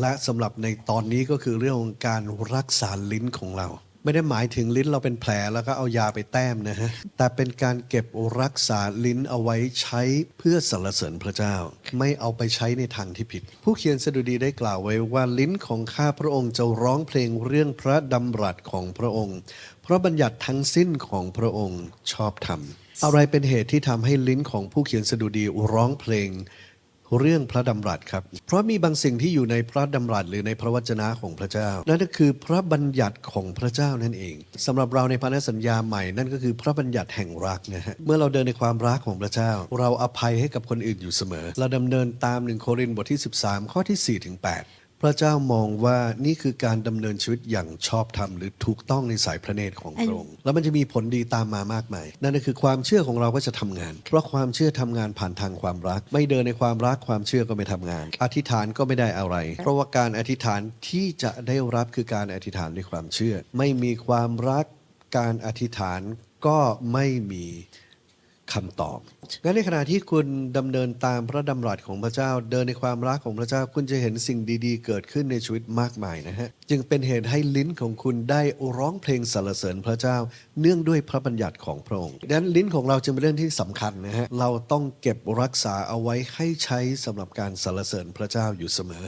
และสำหรับในตอนนี้ก็คือเรื่องของการรักษาลิ้นของเรา ไม่ได้หมายถึงลิ้นเราเป็นแผลแล้วก็เอายาไปแต้มนะฮะแต่เป็นการเก็บรักษาลิ้นเอาไว้ใช้เพื่อสรรเสริญพระเจ้า ไม่เอาไปใช้ในทางที่ผิด ผู้เขียนสดุดีได้กล่าวไว้ว่าลิ้นของข้าพระองค์จะร้องเพลงเรื่องพระดำรัสของพระองค์เพราะบัญญัติทั้งสิ้นของพระองค์ชอบธรรมอะไรเป็นเหตุที่ทำให้ลิ้นของผู้เขียนสดุดีร้องเพลง เรื่องพระดำรัสครับ เพราะมีบางสิ่งที่อยู่ในพระดำรัสหรือในพระวจนะของพระเจ้า นั่นก็คือพระบัญญัติของพระเจ้านั่นเองสำหรับเราในพันธสัญญาใหม่นั่นก็คือพระบัญญัติแห่งรักนะฮะเมื่อเราเดินในความรักของพระเจ้า เราอภัยให้กับคนอื่นอยู่เสมอ เราดำเนินตามหนึ่งโครินธ์บทที่ 13 ข้อที่4ถึง8 พระเจ้ามองว่านี่คือการดำเนินชีวิตอย่างชอบธรรมหรือถูกต้องในสายพระเนตรของพระองค์แล้วมันจะมีผลดีตามมามากมาย นั่นก็คือความเชื่อของเราก็จะทำงาน เพราะความเชื่อทำงานผ่านทางความรัก ไม่เดินในความรักความเชื่อก็ไม่ทำงาน อธิษฐานก็ไม่ได้อะไร เพราะว่าการอธิษฐานที่จะได้รับคือการอธิษฐานด้วยความเชื่อ ไม่มีความรักการอธิษฐานก็ไม่มี คำตอบงั้นในขณะที่คุณดำเนินตามพระดำรัสของพระเจ้า เดินในความรักของพระเจ้าคุณจะเห็นสิ่งดีๆ เกิดขึ้นในชีวิตมากมายนะฮะ จึงเป็นเหตุให้ลิ้นของคุณได้ร้องเพลงสรรเสริญพระเจ้า เนื่องด้วยพระบัญญัติของพระองค์ดังนั้นลิ้นของเราจึงเป็นเรื่องที่สำคัญนะฮะ เราต้องเก็บรักษาเอาไว้ให้ใช้สำหรับการสรรเสริญพระเจ้าอยู่เสมอ